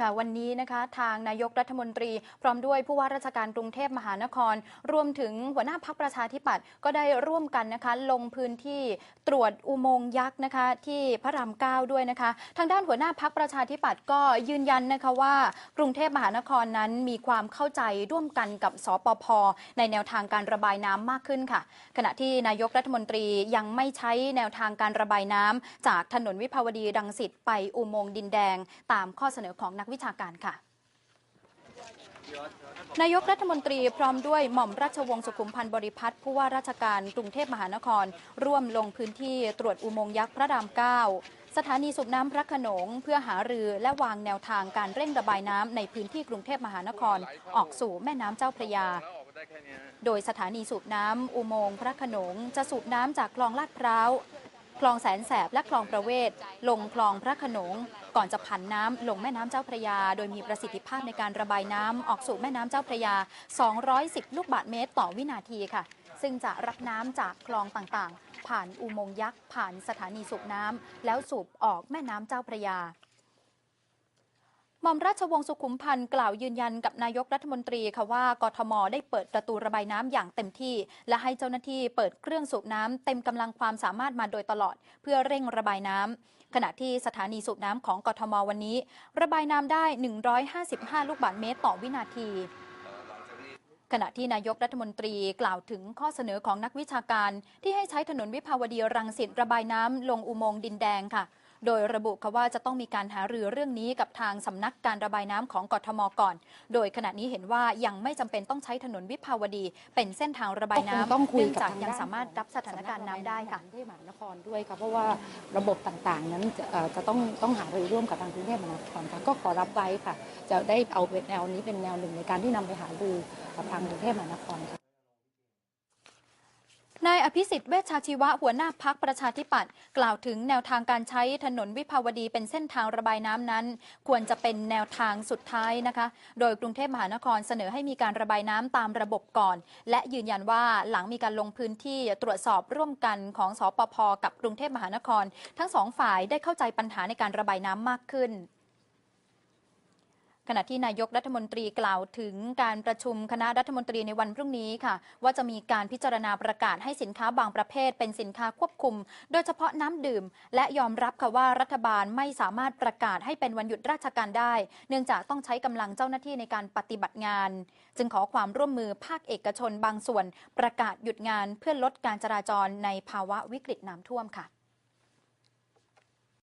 ค่ะวันนี้นะคะทางนายกรัฐมนตรี พร้อมด้วยผู้ว่าราชการกรุงเทพมหานคร รวมถึงหัวหน้าพักประชาธิปัตย์ก็ได้ร่วมกันนะคะ ลงพื้นที่ตรวจอุโมงค์ยักษ์นะคะ ที่พระรามเก้าด้วยนะคะ ทางด้านหัวหน้าพักประชาธิปัตย์ก็ยืนยันนะคะว่ากรุงเทพมหานครนั้นมีความเข้าใจร่วมกันกับสปพในแนวทางการระบายน้ำมากขึ้นค่ะ ขณะที่นายกรัฐมนตรียังไม่ใช้แนวทางการระบายน้ำจากถนนวิภาวดีรังสิตไปอุโมงค์ดินแดง ตามข้อเสนอของนักวิชาการค่ะนายกรัฐมนตรีพร้อมด้วยหม่อมราชวงศ์สุขุมพันธ์บริพัตรผู้ว่าราชการกรุงเทพมหานคร ร่วมลงพื้นที่ตรวจอุโมงค์ยักษ์พระรามเก้าสถานีสูบน้ำพระขนงเพื่อหารือและวางแนวทางการเร่งระบายน้ำในพื้นที่กรุงเทพมหานคร ออกสู่แม่น้ำเจ้าพระยา โดยสถานีสูบน้ำอุโมงค์พระขนงจะสูบน้ำจากคลองลาดพร้าว ลองแสนแสบและคลองประเวศ ลงคลองพระขนง ก่อนจะผันน้ำลงแม่น้ำเจ้าพระยา โดยมีประสิทธิภาพในการระบายน้ำออกสู่แม่น้ำเจ้าพระยา 210 ลูกบาศก์เมตรต่อวินาทีค่ะ ซึ่งจะรับน้ำจากคลองต่างๆ ผ่านอุโมงค์ยักษ์ ผ่านสถานีสูบน้ำแล้วสูบออกแม่น้ำเจ้าพระยา หม่อมราชวงศ์สุขุมพันธ์กล่าวยืนยันกับนายกรัฐมนตรีค่ะว่ากทมได้เปิดประตูระบายน้ำอย่างเต็มที่ และให้เจ้าหน้าที่เปิดเครื่องสูบน้ำเต็มกำลังความสามารถมาโดยตลอด เพื่อเร่งระบายน้ำขณะที่สถานีสูบน้ำของกทมวันนี้ ระบายน้ำได้ 155 ลูกบาศก์เมตรต่อวินาทีขณะที่นายกรัฐมนตรีกล่าวถึงข้อเสนอของนักวิชาการ ที่ให้ใช้ถนนวิภาวดีรังสิตระบายน้ำลงอุโมงค์ดินแดงค่ะ โดยระบุค่ะว่าจะต้องมีการหารือเรื่องนี้กับทางสำนักการระบายน้ำของกทมก่อน โดยขณะนี้เห็นว่ายังไม่จำเป็นต้องใช้ถนนวิภาวดี เป็นเส้นทางระบายน้ำก็คงต้องคุยเนื่องกับจากทางยังด้านสามารถรับสถานการณ์น้ำได้ค่ะกรุงเทพมหานครด้วยค่ะเพราะว่าระบบต่างๆ นั้นจะเอ่อจะต้องต้องหารือร่วมกับทางกรุงเทพมหานครค่ะก็ขอรับไว้ค่ะ จะได้เอาเป็นแนวนี้เป็นแนวหนึ่งในการที่นำไปหารือกับทางกรุงเทพมหานครค่ะ นายอภิสิทธิ์เวชชาชีวะหัวหน้าพักประชาธิปัตย์กล่าวถึงแนวทางการใช้ถนนวิภาวดีเป็นเส้นทางระบายน้ำนั้น ควรจะเป็นแนวทางสุดท้ายนะคะ โดยกรุงเทพมหานครเสนอให้มีการระบายน้ำตามระบบก่อน และยืนยันว่าหลังมีการลงพื้นที่ตรวจสอบร่วมกันของสปพกับกรุงเทพมหานคร ทั้งสองฝ่ายได้เข้าใจปัญหาในการระบายน้ำมากขึ้น ขณะที่นายกรัฐมนตรีกล่าวถึงการประชุมคณะรัฐมนตรีในวันพรุ่งนี้ค่ะ ว่าจะมีการพิจารณาประกาศให้สินค้าบางประเภท เป็นสินค้าควบคุม โดยเฉพาะน้ำดื่ม และยอมรับค่ะว่ารัฐบาลไม่สามารถประกาศให้เป็นวันหยุดราชการได้ เนื่องจากต้องใช้กำลังเจ้าหน้าที่ในการปฏิบัติงาน จึงขอความร่วมมือภาคเอกชนบางส่วน ประกาศหยุดงานเพื่อลดการจราจรในภาวะวิกฤตน้ำท่วมค่ะ